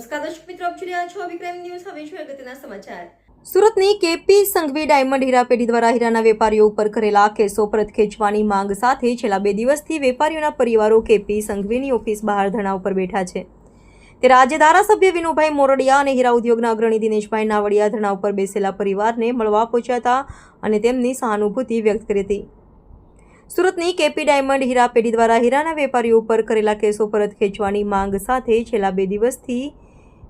નમસ્કાર દર્શક મિત્રો, આપ જોઈ રહ્યા છો વિક્રમ ન્યૂઝ. હવે જોઈએ અગત્યના સમાચાર. સુરતની કેપી સંઘવી ડાયમંડ હીરાપેઢી દ્વારા હીરાના વેપારીઓ ઉપર કરેલા કેસો પરત ખેંચવાની માંગ સાથે છેલ્લા બે દિવસથી વેપારીઓના પરિવારો કેપી સંઘવીની ઓફિસ બહાર ધરણા ઉપર બેઠા છે. ત્યારે આજે ધારાસભ્ય વિનુભાઈ મોરડિયા અને હીરા ઉદ્યોગના અગ્રણી દિનેશભાઈ નાવડિયા ધરણા ઉપર બેસેલા પરિવારને મળવા પહોંચ્યા હતા અને તેમની સહાનુભૂતિ વ્યક્ત કરી હતી. સુરતની કેપી ડાયમંડ હીરા પેઢી દ્વારા હીરાના વેપારીઓ ઉપર કરેલા કેસો પરત ખેંચવાની માંગ સાથે છેલ્લા બે દિવસથી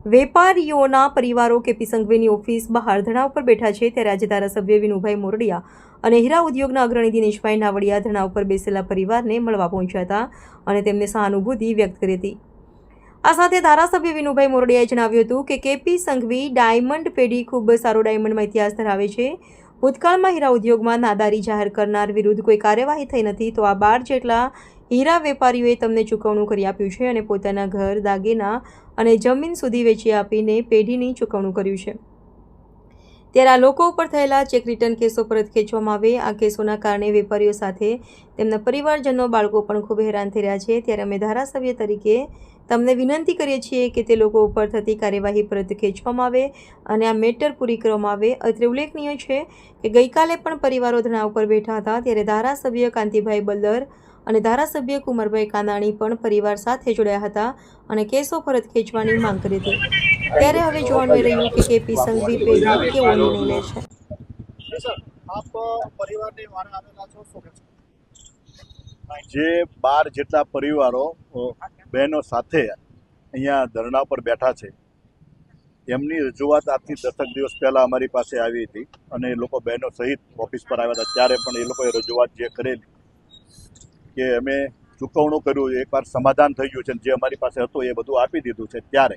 વેપારીઓના પરિવારો કેપી સંઘવીની ઓફિસ બહાર ધરણા ઉપર બેઠા છે, ત્યારે આજે ધારાસભ્ય વિનુભાઈ મોરડિયા અને હીરા ઉદ્યોગના અગ્રણી દિનેશભાઈ નાવડિયા ધરણા ઉપર બેસેલા પરિવારને મળવા પહોંચ્યા હતા અને તેમને સહાનુભૂતિ વ્યક્ત કરી હતી. આ સાથે ધારાસભ્ય વિનુભાઈ મોરડિયાએ જણાવ્યું હતું કે કેપી સંઘવી ડાયમંડ પેઢી ખૂબ સારો ડાયમંડમાં ઇતિહાસ ધરાવે છે. ભૂતકાળમાં હીરા ઉદ્યોગમાં નાદારી જાહેર કરનાર વિરુદ્ધ કોઈ કાર્યવાહી થઈ નથી, તો આ બાર જેટલા હીરા વેપારીઓએ તમને ચૂકવણું કરી આપ્યું છે અને પોતાના ઘર, દાગીના અને જમીન સુધી વેચી આપીને પેઢીની ચૂકવણું કર્યું છે. ત્યારે આ લોકો ઉપર થયેલા ચેક રિટર્ન કેસો પરત ખેંચવામાં આવે. આ કેસોના કારણે વેપારીઓ સાથે તેમના પરિવારજનો, બાળકો પણ ખૂબ હેરાન થઈ રહ્યા છે. ત્યારે અમે ધારાસભ્ય તરીકે તમને વિનંતી કરીએ છીએ કે તે લોકો ઉપર થતી કાર્યવાહી પરત ખેંચવામાં આવે અને આ મેટર પૂરી કરવામાં આવે. અત્રે ઉલ્લેખનીય છે કે ગઈકાલે પણ પરિવારો ધરણા ઉપર બેઠા હતા. ત્યારે ધારાસભ્ય કાંતિભાઈ બલ્દર અને ધારાસભ્ય કુંવરભાઈ કાનાણી પણ પરિવાર સાથે જોડાયા હતા અને કેસો પરત ખેંચવાની માંગ કરી હતી. ત્યારે હવે જોવાનું રહ્યું કે કેપી સંઘવી પેઢી કેવો નિર્ણય લે છે? આપ પરિવારની વારે આવેલા છો શું કહેશો જે બાર જેટલા પરિવારો બહેનો સાથે અહીંયા ધરણા પર બેઠા છે એમની રજૂઆત આજથી દસક દિવસ પહેલાં અમારી પાસે આવી હતી અને એ લોકો બહેનો સહિત ઓફિસ પર આવ્યા હતા. ત્યારે પણ એ લોકોએ રજૂઆત જે કરેલી કે અમે ચૂકવણું કર્યું, એકવાર સમાધાન થઈ ગયું છે જે અમારી પાસે હતું એ બધું આપી દીધું છે ત્યારે.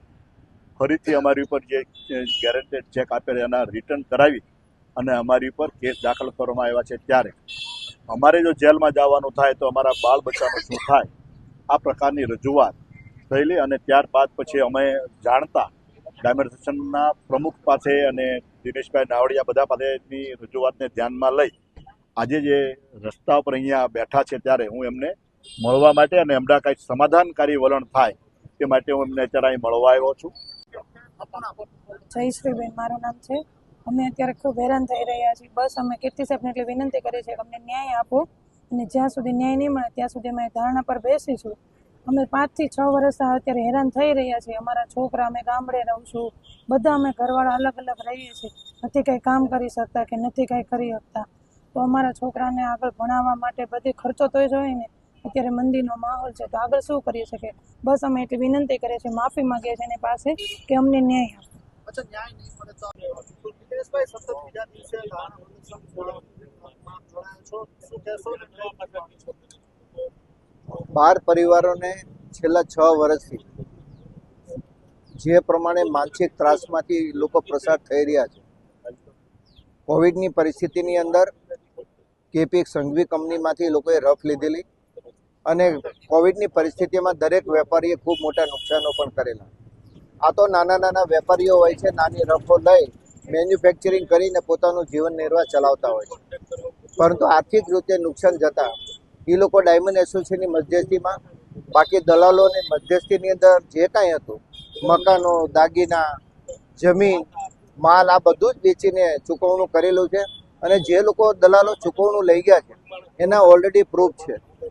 ફરીથી અમારી ઉપર જે ગેરંટેડ ચેક આપેલ એના રિટર્ન કરાવી અને અમારી ઉપર કેસ દાખલ કરવામાં આવ્યા છે ત્યારે. અમારે જો જેલમાં જવાનું થાય તો અમારા બાળ બચ્ચાનું શું થાય? આ પ્રકારની રજૂઆત થયેલી અને ત્યારબાદ પછી અમે જાણતા ડાયમંડ પ્રમુખ પાસે અને દિનેશભાઈ નાવડિયા બધા પાસેની રજૂઆતને ધ્યાનમાં લઈ આજે જે રસ્તા પર અહીંયા બેઠા છે ત્યારે હું એમને મળવા માટે અને એમના કાંઈક સમાધાનકારી વલણ થાય તે માટે હું એમને અત્યારે અહીં મળવા આવ્યો છું. જય શ્રી જયશ્રીબેન મારું નામ છે. અમે અત્યારે ખૂબ હેરાન થઈ રહ્યા છીએ. બસ અમે કીર્તિ સાહેબને એટલી વિનંતી કરીએ છીએ કે અમને ન્યાય આપો અને જ્યાં સુધી ન્યાય નહીં મળે ત્યાં સુધી અમે ધારણા પર બેસીશું. અમે પાંચથી છ વર્ષ અત્યારે હેરાન થઈ રહ્યા છીએ. અમારા છોકરા, અમે ગામડે રહું છું. બધા અમે ઘરવાળા અલગ અલગ રહીએ છીએ. નથી કંઈ કામ કરી શકતા કે નથી કંઈ કરી શકતા. તો અમારા છોકરાને આગળ ભણાવવા માટે બધી ખર્ચો તો જોઈએ ને. અત્યારે મંદીનો માહોલ છે તો આગળ શું કરી શકે? બસ અમે એટલી વિનંતી કરીએ છીએ માફી માંગીએ છીએ એની પાસે કે અમને ન્યાય આપો? બાર પરિવારોને છેલ્લા છ વર્ષથી જે પ્રમાણે માનસિક ત્રાસમાંથી લોકો પ્રસાર થઈ રહ્યા છે. કોવિડની પરિસ્થિતિની અંદર કેપી સંઘવી કંપનીમાંથી લોકોએ રફ લીધેલી અને કોવિડની પરિસ્થિતિમાં દરેક વેપારીએ ખૂબ મોટા નુકસાનો પણ કરેલા. આ તો નાના નાના વેપારીઓ હોય છે, નાની રફો લઈ મેન્યુફેક્ચરિંગ કરીને પોતાનું જીવન નિર્વાહ ચલાવતા હોય છે. પરંતુ આર્થિક રીતે નુકસાન જતાં એ લોકો ડાયમંડ એસોસિએશનની મધ્યસ્થીમાં, બાકી દલાલોની મધ્યસ્થીની અંદર જે કાંઈ હતું, મકાનો, દાગીના, જમીન, માલ, આ બધું જ વેચીને ચૂકવણું કરેલું છે. અને જે લોકો દલાલો ચૂકવણું લઈ ગયા છે એના ઓલરેડી પ્રૂફ છે.